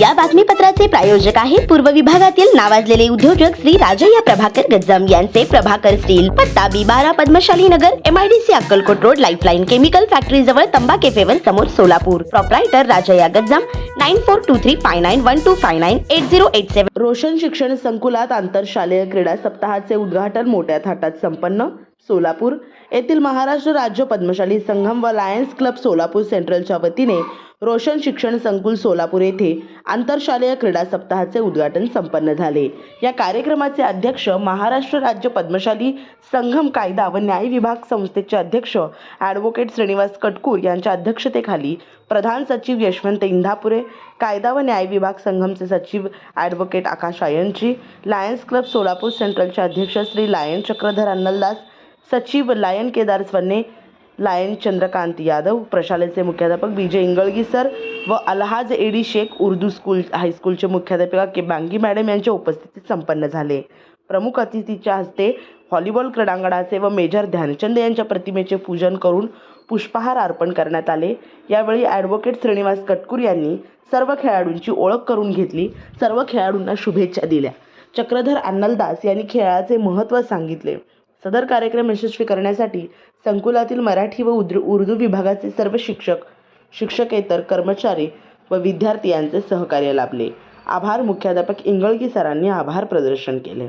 या बातमीपत्राचे प्रायोजक आहेत पूर्व विभागातील नावाजलेले उद्योजक श्री राजय्या प्रभाकर गज्जम. यांचे प्रभाकर स्टील पत्ता बी बारा Padmashali Nagar M I D C Akkalkot road lifeline chemical factory जवळ तंबा केफेवर समोर Solapur. Proprietor Rajayya Gajjam. Nine four two three five nine one two five nine eight zero eight seven Roshan शिक्षण संकुलात आंतरशालेय क्रीडा सप्ताहाचे उद्घाटन मोठ्या थाटात संपन्न. सोलापूर येथील महाराष्ट्र राज्य पद्मशाली संघम व लायन्स क्लब सोलापूर सेंट्रलच्या वतीने रोशन शिक्षण संकुल सोलापूर येथे आंतरशालेय क्रीडा सप्ताहाचे उद्घाटन संपन्न झाले. या कार्यक्रमाचे अध्यक्ष महाराष्ट्र राज्य पद्मशाली संघम कायदा व न्याय विभाग संस्थेचे अध्यक्ष ॲडव्होकेट श्रीनिवास कटकूर यांच्या अध्यक्षतेखाली प्रधान सचिव यशवंत इंधापुरे कायदा व न्याय विभाग संघमचे सचिव ॲडव्होकेट आकाश आयनजी लायन्स क्लब सोलापूर सेंट्रलचे अध्यक्ष श्री लायन चक्रधर अन्नलदास सचिव लायन केदार स्वन्ने लायन चंद्रकांत यादव प्रशालेचे मुख्याध्यापक विजय इंगळगी सर व अलहाज एडी शेख उर्दू स्कूल हायस्कूलचे मुख्याध्यापिका के बांगी मॅडम यांच्या उपस्थितीत संपन्न झाले. प्रमुख अतिथीच्या हस्ते व्हॉलीबॉल क्रीडांगणाचे व मेजर ध्यानचंद यांच्या प्रतिमेचे पूजन करून पुष्पहार अर्पण करण्यात आले. यावेळी ॲडव्होकेट श्रीनिवास कटकूर यांनी सर्व खेळाडूंची ओळख करून घेतली. सर्व खेळाडूंना शुभेच्छा दिल्या. चक्रधर अन्नलदास यांनी खेळाचे महत्त्व सांगितले. सदर कार्यक्रम यशस्वी करण्यासाठी संकुलातील मराठी व उद्र उर्दू विभागाचे सर्व शिक्षक शिक्षकेतर कर्मचारी व विद्यार्थी यांचे सहकार्य लाभले. आभार मुख्याध्यापक इंगळगी सरांनी आभार प्रदर्शन केले.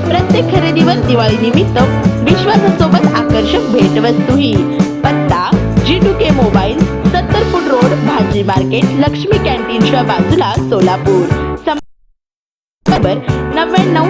प्रत्येक खरेदीवर दिवाळी निमित्त विश्वासासोबत आकर्षक भेटवस्तूही पत्ता जी टू के मोबाईल सत्तर फूट रोड भाजी मार्केट लक्ष्मी कॅन्टीनच्या बाजूला सोलापूर. नव्याण्णव